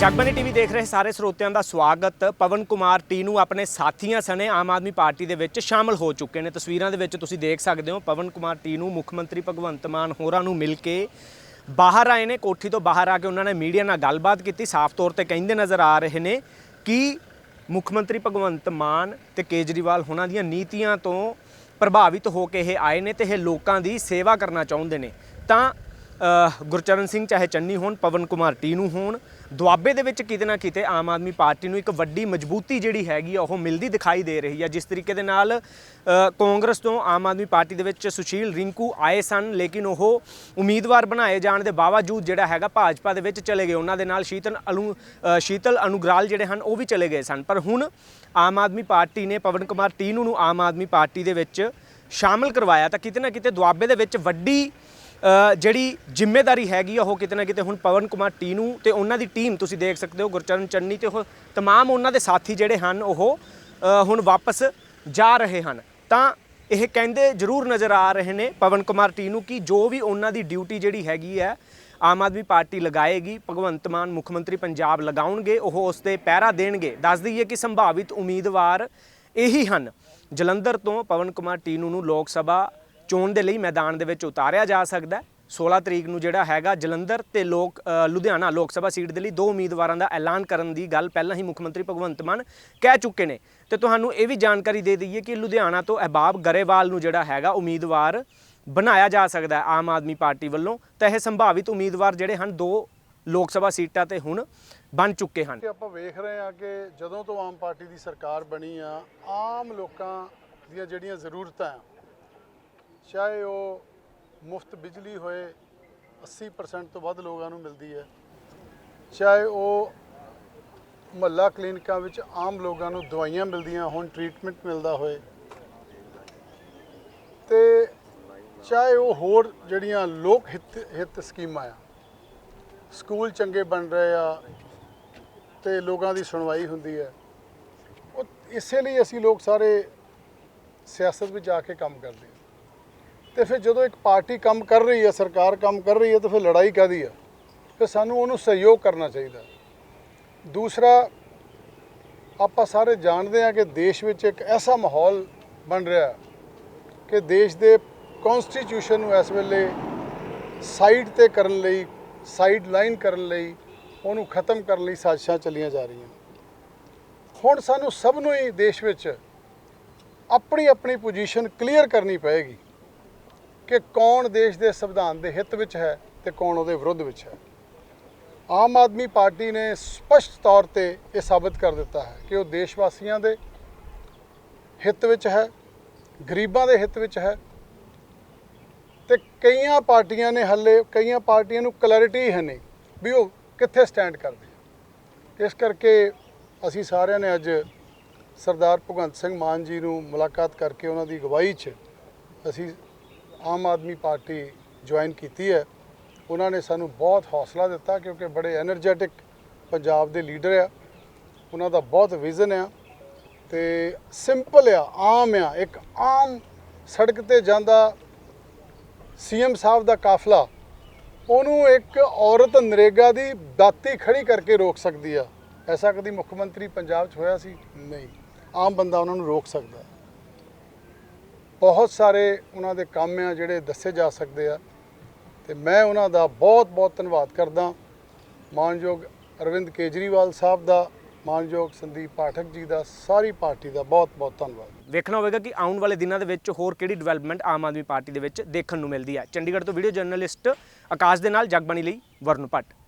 Jagbani TV ਦੇਖ ਰਹੇ ਸਾਰੇ ਸਰੋਤਿਆਂ ਦਾ ਸਵਾਗਤ। ਪਵਨ ਕੁਮਾਰ ਟੀ ਨੂੰ ਆਪਣੇ ਸਾਥੀਆਂ ਸਣੇ ਆਮ ਆਦਮੀ ਪਾਰਟੀ ਦੇ ਵਿੱਚ ਸ਼ਾਮਲ ਹੋ ਚੁੱਕੇ ਨੇ। ਤਸਵੀਰਾਂ ਦੇ ਵਿੱਚ ਤੁਸੀਂ ਦੇਖ ਸਕਦੇ ਹੋ ਪਵਨ ਕੁਮਾਰ ਟੀ ਨੂੰ ਮੁੱਖ ਮੰਤਰੀ ਭਗਵੰਤ ਮਾਨ ਹੋਰਾਂ ਨੂੰ ਮਿਲ ਕੇ ਬਾਹਰ ਆਏ ਨੇ। ਕੋਠੀ ਤੋਂ ਬਾਹਰ ਆ ਕੇ ਉਹਨਾਂ ਨੇ ਮੀਡੀਆ ਨਾਲ ਗੱਲਬਾਤ ਕੀਤੀ, ਸਾਫ਼ ਤੌਰ ਤੇ ਕਹਿੰਦੇ ਨਜ਼ਰ ਆ ਰਹੇ ਨੇ ਕਿ ਮੁੱਖ ਮੰਤਰੀ ਭਗਵੰਤ ਮਾਨ ਤੇ ਕੇਜਰੀਵਾਲ ਉਹਨਾਂ ਦੀਆਂ ਨੀਤੀਆਂ ਤੋਂ ਪ੍ਰਭਾਵਿਤ ਹੋ ਕੇ ਇਹ ਆਏ ਨੇ ਤੇ ਇਹ ਲੋਕਾਂ ਦੀ ਸੇਵਾ ਕਰਨਾ ਚਾਹੁੰਦੇ ਨੇ। ਤਾਂ ਗੁਰਚਰਨ ਸਿੰਘ ਚਾਹੇ ਚੰਨੀ ਹੋਣ, ਪਵਨ ਕੁਮਾਰ ਟੀਨੂ ਹੋਣ, ਦੁਆਬੇ ਦੇ ਵਿੱਚ ਕਿਤੇ ਨਾ ਕਿਤੇ ਆਮ ਆਦਮੀ ਪਾਰਟੀ ਨੂੰ ਇੱਕ ਵੱਡੀ ਮਜ਼ਬੂਤੀ ਜਿਹੜੀ ਹੈਗੀ ਆ, ਉਹ ਮਿਲਦੀ ਦਿਖਾਈ ਦੇ ਰਹੀ ਆ। ਜਿਸ ਤਰੀਕੇ ਦੇ ਨਾਲ ਕਾਂਗਰਸ ਤੋਂ ਆਮ ਆਦਮੀ ਪਾਰਟੀ ਦੇ ਵਿੱਚ ਸੁਸ਼ੀਲ ਰਿੰਕੂ ਆਏ ਸਨ, ਲੇਕਿਨ ਉਹ ਉਮੀਦਵਾਰ ਬਣਾਏ ਜਾਣ ਦੇ ਬਾਵਜੂਦ ਜਿਹੜਾ ਹੈਗਾ ਭਾਜਪਾ ਦੇ ਵਿੱਚ ਚਲੇ ਗਏ। ਉਹਨਾਂ ਦੇ ਨਾਲ ਸ਼ੀਤਲ ਅਨੂ ਸ਼ੀਤਲ ਅਨੁਗਰਾਲ ਜਿਹੜੇ ਹਨ, ਉਹ ਵੀ ਚਲੇ ਗਏ ਸਨ। ਪਰ ਹੁਣ ਆਮ ਆਦਮੀ ਪਾਰਟੀ ਨੇ ਪਵਨ ਕੁਮਾਰ ਟੀਨੂ ਨੂੰ ਆਮ ਆਦਮੀ ਪਾਰਟੀ ਦੇ ਵਿੱਚ ਸ਼ਾਮਲ ਕਰਵਾਇਆ ਤਾਂ ਕਿਤੇ ਨਾ ਕਿਤੇ ਦੁਆਬੇ ਦੇ ਵਿੱਚ ਵੱਡੀ ਜਿਹੜੀ ਜ਼ਿੰਮੇਵਾਰੀ ਹੈਗੀ ਆ ਉਹ ਕਿਤੇ ਨਾ ਕਿਤੇ ਹੁਣ ਪਵਨ ਕੁਮਾਰ ਟੀ ਨੂੰ ਤੇ ਉਹਨਾਂ ਦੀ ਟੀਮ ਤੁਸੀਂ ਦੇਖ ਸਕਦੇ ਹੋ ਗੁਰਚਰਨ ਚੰਨੀ ਤੇ ਉਹ तमाम ਉਹਨਾਂ ਦੇ ਸਾਥੀ ਜਿਹੜੇ ਹਨ ਉਹ ਅ, ਹੁਣ ਵਾਪਸ ਜਾ ਰਹੇ ਹਨ ਤਾਂ ਇਹ ਕਹਿੰਦੇ ਜ਼ਰੂਰ ਨਜ਼ਰ ਆ ਰਹੇ ਨੇ ਪਵਨ ਕੁਮਾਰ ਟੀ ਨੂੰ ਕਿ ਜੋ ਵੀ ਉਹਨਾਂ ਦੀ ਡਿਊਟੀ ਜਿਹੜੀ ਹੈਗੀ ਹੈ ਆਮ ਆਦਮੀ ਪਾਰਟੀ ਲਗਾਏਗੀ ਭਗਵੰਤ ਮਾਨ ਮੁੱਖ ਮੰਤਰੀ ਪੰਜਾਬ ਲਗਾਉਣਗੇ ਉਹ ਉਸ ਤੇ ਪਹਿਰਾ ਦੇਣਗੇ ਦੱਸ ਦਈਏ ਕਿ ਸੰਭਾਵਿਤ ਉਮੀਦਵਾਰ ਇਹੀ ਹਨ ਜਲੰਧਰ ਤੋਂ ਪਵਨ ਕੁਮਾਰ ਟੀਨੂ ਨੂੰ ਲੋਕ ਸਭਾ ਚੋਣ ਦੇ ਲਈ ਮੈਦਾਨ ਦੇ ਵਿੱਚ ਉਤਾਰਿਆ ਜਾ ਸਕਦਾ ਹੈ। 16 ਤਰੀਕ ਨੂੰ ਜਿਹੜਾ ਹੈਗਾ ਜਲੰਧਰ ਤੇ ਲੋਕ ਲੁਧਿਆਣਾ ਲੋਕ ਸਭਾ ਸੀਟ ਦੇ ਲਈ ਦੋ ਉਮੀਦਵਾਰਾਂ ਦਾ ਐਲਾਨ ਕਰਨ ਦੀ ਗੱਲ ਪਹਿਲਾਂ ਹੀ ਮੁੱਖ ਮੰਤਰੀ ਭਗਵੰਤ ਮਾਨ ਕਹਿ ਚੁੱਕੇ ਨੇ। ਤੇ ਤੁਹਾਨੂੰ ਇਹ ਵੀ ਜਾਣਕਾਰੀ ਦੇ ਦਈਏ ਕਿ ਲੁਧਿਆਣਾ ਤੋਂ ਅਹਿਬਾਬ ਗਰੇਵਾਲ ਨੂੰ ਜਿਹੜਾ ਹੈਗਾ ਉਮੀਦਵਾਰ ਬਣਾਇਆ ਜਾ ਸਕਦਾ ਹੈ ਆਮ ਆਦਮੀ ਪਾਰਟੀ ਵੱਲੋਂ। ਤਾਂ ਇਹ ਸੰਭਾਵਿਤ ਉਮੀਦਵਾਰ ਜਿਹੜੇ ਹਨ, ਦੋ ਲੋਕ ਸਭਾ ਸੀਟਾਂ ਤੇ ਹੁਣ ਬਣ ਚੁੱਕੇ ਹਨ। ਆਪਾਂ ਵੇਖ ਰਹੇ ਹਾਂ ਕਿ ਜਦੋਂ ਤੋਂ ਆਮ ਪਾਰਟੀ ਦੀ ਸਰਕਾਰ ਬਣੀ ਆ, ਆਮ ਲੋਕਾਂ ਦੀਆਂ ਜਿਹੜੀਆਂ ਜ਼ਰੂਰਤਾਂ ਚਾਹੇ ਉਹ ਮੁਫਤ ਬਿਜਲੀ ਹੋਏ 80% ਤੋਂ ਵੱਧ ਲੋਕਾਂ ਨੂੰ ਮਿਲਦੀ ਹੈ। ਚਾਹੇ ਉਹ ਮਹੱਲਾ ਕਲੀਨਿਕਾਂ ਵਿੱਚ ਆਮ ਲੋਕਾਂ ਨੂੰ ਦਵਾਈਆਂ ਮਿਲਦੀਆਂ ਹੋਣ ਟ੍ਰੀਟਮੈਂਟ ਮਿਲਦਾ ਹੋਏ। ਤੇ ਚਾਹੇ ਉਹ ਹੋਰ ਜਿਹੜੀਆਂ ਲੋਕ ਹਿੱਤ ਹਿੱਤ ਸਕੀਮਾਂ ਆ, ਸਕੂਲ ਚੰਗੇ ਬਣ ਰਹੇ ਆ ਤੇ ਲੋਕਾਂ ਦੀ ਸੁਣਵਾਈ ਹੁੰਦੀ ਹੈ, ਉਹ ਇਸੇ ਲਈ ਅਸੀਂ ਲੋਕ ਸਾਰੇ ਸਿਆਸਤ ਵਿੱਚ ਜਾ ਕੇ ਕੰਮ ਕਰਦੇ ਹਾਂ। ਤੇ ਫਿਰ ਜਦੋਂ ਇੱਕ ਪਾਰਟੀ ਕੰਮ ਕਰ ਰਹੀ ਹੈ, ਸਰਕਾਰ ਕੰਮ ਕਰ ਰਹੀ ਹੈ, ਤਾਂ ਫਿਰ ਲੜਾਈ ਕਾਦੀ ਆ ਫਿਰ ਸਾਨੂੰ ਉਹਨੂੰ ਸਹਿਯੋਗ ਕਰਨਾ ਚਾਹੀਦਾ ਦੂਸਰਾ, ਆਪਾਂ ਸਾਰੇ ਜਾਣਦੇ ਹਾਂ ਕਿ ਦੇਸ਼ ਵਿੱਚ ਇੱਕ ਐਸਾ ਮਾਹੌਲ ਬਣ ਰਿਹਾ ਕਿ ਦੇਸ਼ ਦੇ ਕਨਸਟੀਟਿਊਸ਼ਨ ਨੂੰ ਇਸ ਵੇਲੇ ਸਾਈਡ ਤੇ ਕਰਨ ਲਈ ਸਾਈਡ ਲਾਈਨ ਕਰਨ ਲਈ, ਉਹਨੂੰ ਖਤਮ ਕਰਨ ਲਈ ਸਾਜ਼ਿਸ਼ਾਂ ਚੱਲੀਆਂ ਜਾ ਰਹੀਆਂ। ਹੁਣ ਸਾਨੂੰ ਸਭ ਨੂੰ ਹੀ ਦੇਸ਼ ਵਿੱਚ ਆਪਣੀ ਆਪਣੀ ਪੋਜੀਸ਼ਨ ਕਲੀਅਰ ਕਰਨੀ ਪਏਗੀ। ਕਿ ਕੌਣ ਦੇਸ਼ ਦੇ ਸੰਵਿਧਾਨ ਦੇ ਹਿੱਤ ਵਿੱਚ ਹੈ ਤੇ ਕੌਣ ਉਹਦੇ ਵਿਰੁੱਧ ਵਿੱਚ ਹੈ। ਆਮ ਆਦਮੀ ਪਾਰਟੀ ਨੇ ਸਪਸ਼ਟ ਤੌਰ ਤੇ ਇਹ ਸਾਬਤ ਕਰ ਦਿੱਤਾ ਹੈ ਕਿ ਉਹ ਦੇਸ਼ ਵਾਸੀਆਂ ਦੇ ਹਿੱਤ ਵਿੱਚ ਹੈ, ਗਰੀਬਾਂ ਦੇ ਹਿੱਤ ਵਿੱਚ ਹੈ ਤੇ ਕਈਆਂ ਪਾਰਟੀਆਂ ਨੇ ਹੱਲੇ, ਕਈਆਂ ਪਾਰਟੀਆਂ ਨੂੰ ਕਲੈਰਿਟੀ ਹੈ ਨਹੀਂ ਵੀ ਉਹ ਕਿੱਥੇ ਸਟੈਂਡ ਕਰਦੇ ਇਸ ਕਰਕੇ ਅਸੀਂ ਸਾਰਿਆਂ ਨੇ ਅੱਜ ਸਰਦਾਰ ਭਗਵੰਤ ਸਿੰਘ ਮਾਨ ਜੀ ਨੂੰ ਮੁਲਾਕਾਤ ਕਰਕੇ ਉਹਨਾਂ ਦੀ ਅਗਵਾਈ 'ਚ ਅਸੀਂ ਆਮ ਆਦਮੀ ਪਾਰਟੀ ਜੁਆਇਨ ਕੀਤੀ ਹੈ। ਉਹਨਾਂ ਨੇ ਸਾਨੂੰ ਬਹੁਤ ਹੌਸਲਾ ਦਿੱਤਾ ਕਿਉਂਕਿ ਬੜੇ એનર્ਜੈਟਿਕ ਪੰਜਾਬ ਦੇ ਲੀਡਰ ਆ। ਉਹਨਾਂ ਦਾ ਬਹੁਤ ਵਿਜ਼ਨ ਆ ਤੇ ਸਿੰਪਲ ਆ, ਆਮ ਆ, ਇੱਕ ਆਮ ਸੜਕ ਤੇ ਜਾਂਦਾ ਸੀਐਮ ਸਾਹਿਬ ਦਾ ਕਾਫਲਾ, ਉਹਨੂੰ ਇੱਕ ਔਰਤ ਨਰੇਗਾ ਦੀ ਦਾਤੀ ਖੜੀ ਕਰਕੇ ਰੋਕ ਸਕਦੀ ਆ। ਐਸਾ ਕਦੀ ਮੁੱਖ ਮੰਤਰੀ ਪੰਜਾਬ 'ਚ ਹੋਇਆ ਸੀ? ਨਹੀਂ। ਆਮ ਬੰਦਾ ਉਹਨਾਂ ਨੂੰ ਰੋਕ ਸਕਦਾ। ਬਹੁਤ ਸਾਰੇ ਉਹਨਾਂ ਦੇ ਕੰਮ ਆ ਜਿਹੜੇ ਦੱਸੇ ਜਾ ਸਕਦੇ ਆ ਤੇ ਮੈਂ ਉਹਨਾਂ ਦਾ ਬਹੁਤ ਬਹੁਤ ਧੰਨਵਾਦ ਕਰਦਾ। ਮਾਨਯੋਗ ਅਰਵਿੰਦ ਕੇਜਰੀਵਾਲ ਸਾਹਿਬ ਦਾ, ਮਾਨਯੋਗ ਸੰਦੀਪ ਪਾਠਕ ਜੀ ਦਾ, ਸਾਰੀ ਪਾਰਟੀ ਦਾ ਬਹੁਤ ਬਹੁਤ ਧੰਨਵਾਦ। ਵੇਖਣਾ ਹੋਵੇਗਾ ਕਿ ਆਉਣ ਵਾਲੇ ਦਿਨਾਂ ਦੇ ਵਿੱਚ ਹੋਰ ਕਿਹੜੀ ਡਿਵੈਲਪਮੈਂਟ ਆਮ ਆਦਮੀ ਪਾਰਟੀ ਦੇ ਵਿੱਚ ਦੇਖਣ ਨੂੰ ਮਿਲਦੀ ਹੈ। ਚੰਡੀਗੜ੍ਹ ਤੋਂ ਵੀਡੀਓ ਜਰਨਲਿਸਟ ਆਕਾਸ਼ ਦੇ ਨਾਲ, ਜਗਬਾਣੀ ਲਈ ਵਰਨ ਭੱਟ।